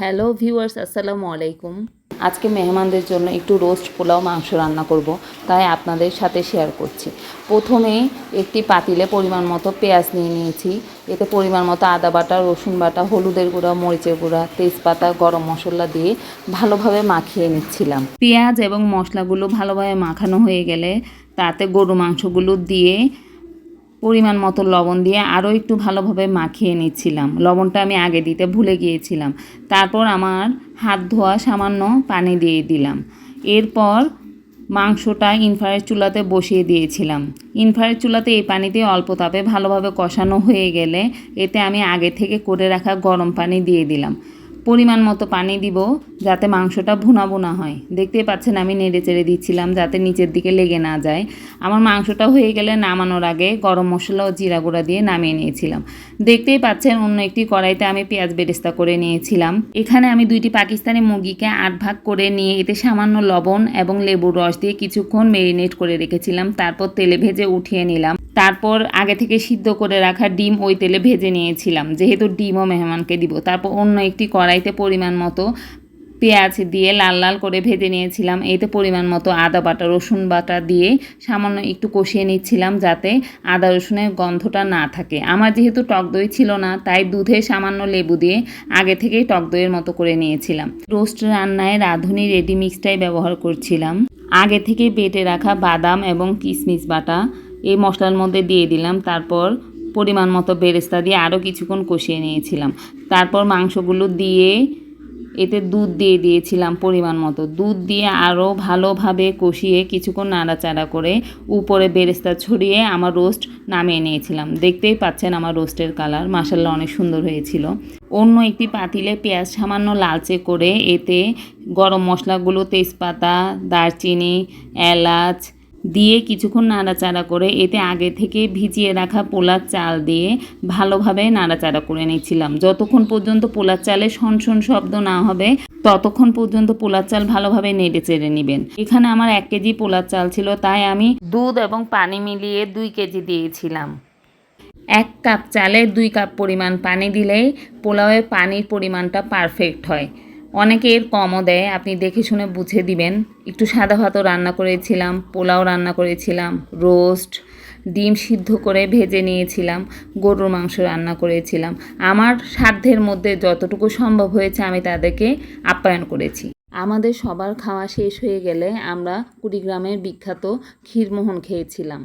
Hello viewers, আসসালামু আলাইকুম। আজকে মেহমানদের জন্য একটু রোস্ট পোলাও মাংস রান্না করব, তাই আপনাদের সাথে শেয়ার করছি। প্রথমে একটি পাতিলে পরিমাণ মতো পেঁয়াজ নিয়ে নিয়েছি, এতে পরিমাণ মতো আদা বাটা, রসুন বাটা, হলুদের গুঁড়া, মরিচের গুঁড়া, তেজপাতা, গরম মশলা দিয়ে ভালোভাবে মাখিয়ে নিচ্ছিলাম। পেঁয়াজ এবং মশলাগুলো ভালোভাবে মাখানো হয়ে গেলে তাতে গরু মাংসগুলো দিয়ে পরিমাণ মতো লবণ দিয়ে আরও একটু ভালোভাবে মাখিয়ে নিচ্ছিলাম। লবণটা আমি আগে দিতে ভুলে গিয়েছিলাম। তারপর আমার হাত ধোয়া সামান্য পানি দিয়ে দিলাম। এরপর মাংসটা ইনফ্রারেড চুলাতে বসিয়ে দিয়েছিলাম। ইনফ্রারেড চুলাতে এই পানিতে অল্প তাপে ভালোভাবে কষানো হয়ে গেলে এতে আমি আগে থেকে করে রাখা গরম পানি দিয়ে দিলাম। পরিমাণ মতো পানি দিব যাতে মাংসটা ভুনা ভুনা হয়। দেখতেই পাচ্ছেন আমি নেড়ে চেড়ে দিচ্ছিলাম যাতে নিচের দিকে লেগে না যায়। আমার মাংসটা হয়ে গেলে নামানোর আগে গরম মশলা ও জিরা গুঁড়া দিয়ে নামিয়ে নিয়েছিলাম। দেখতেই পাচ্ছেন অন্য একটি কড়াইতে আমি পেঁয়াজ বেরেস্তা করে নিয়েছিলাম। এখানে আমি দুইটি পাকিস্তানি মুরগিকে আট ভাগ করে নিয়ে এতে সামান্য লবণ এবং লেবুর রস দিয়ে কিছুক্ষণ মেরিনেট করে রেখেছিলাম। তারপর তেলে ভেজে উঠিয়ে নিলাম। তারপর আগে থেকে সিদ্ধ করে রাখা ডিম ওই তেলে ভেজে নিয়েছিলাম। যেহেতু ডিমও মেহমানকে দিব। তারপর অন্য একটি কড়াইতে পরিমাণ মতো পেঁয়াজ দিয়ে লাল লাল করে ভেজে নিয়েছিলাম। এতে পরিমাণ মতো আদা বাটা, রসুন বাটা দিয়ে সামান্য একটু কষিয়ে নিচ্ছিলাম যাতে আদা রসুনের গন্ধটা না থাকে। আমার যেহেতু টক দই ছিল না, তাই দুধে সামান্য লেবু দিয়ে আগে থেকেই টক দইয়ের মতো করে নিয়েছিলাম। রোস্ট রান্নায় রাঁধুনি রেডি মিক্সটাই ব্যবহার করছিলাম। আগে থেকে বেটে রাখা বাদাম এবং কিশমিশ বাটা এই মশলার মধ্যে দিয়ে দিলাম। তারপর পরিমাণ মতো বেরেস্তা দিয়ে আরও কিছুক্ষণ কষিয়ে নিয়েছিলাম। তারপর মাংসগুলো দিয়ে এতে দুধ দিয়ে দিয়েছিলাম পরিমাণ মতো। দুধ দিয়ে আরও ভালোভাবে কষিয়ে কিছুক্ষণ নাড়াচাড়া করে উপরে বেরেস্তা ছড়িয়ে আমার রোস্ট নামিয়ে নিয়েছিলাম। দেখতেই পাচ্ছেন আমার রোস্টের কালার। মাসাল্লাহ অনেক সুন্দর হয়েছিল। অন্য একটি পাতিলে পেঁয়াজ সামান্য লালচে করে এতে গরম মশলাগুলো, তেজপাতা, দারচিনি, এলাচ দিয়ে কিছুক্ষণ নাড়াচাড়া করে এতে আগে থেকে ভিজিয়ে রাখা পোলার চাল দিয়ে ভালোভাবে নাড়াচাড়া করে নিচ্ছিলাম। যতক্ষণ পর্যন্ত পোলার চালে শন শব্দ না হবে, ততক্ষণ পর্যন্ত পোলার চাল ভালোভাবে নেড়ে চেড়ে নেবেন। এখানে আমার এক কেজি পোলার চাল ছিল, তাই আমি দুধ এবং পানি মিলিয়ে দুই কেজি দিয়েছিলাম। এক কাপ চালে দুই কাপ পরিমাণ পানি দিলেই পোলাওয়ে পানির পরিমাণটা পারফেক্ট হয়। অনেকে এর কমও দেয়, আপনি দেখে শুনে বুঝে দিবেন। একটু সাদা ভাতও রান্না করেছিলাম, পোলাও রান্না করেছিলাম, রোস্ট, ডিম সিদ্ধ করে ভেজে নিয়েছিলাম, গরুর মাংস রান্না করেছিলাম। আমার সাধ্যের মধ্যে যতটুকু সম্ভব হয়েছে আমি তাদেরকে আপ্যায়ন করেছি। আমাদের সবার খাওয়া শেষ হয়ে গেলে আমরা কুড়িগ্রামের বিখ্যাত ক্ষীরমোহন খেয়েছিলাম।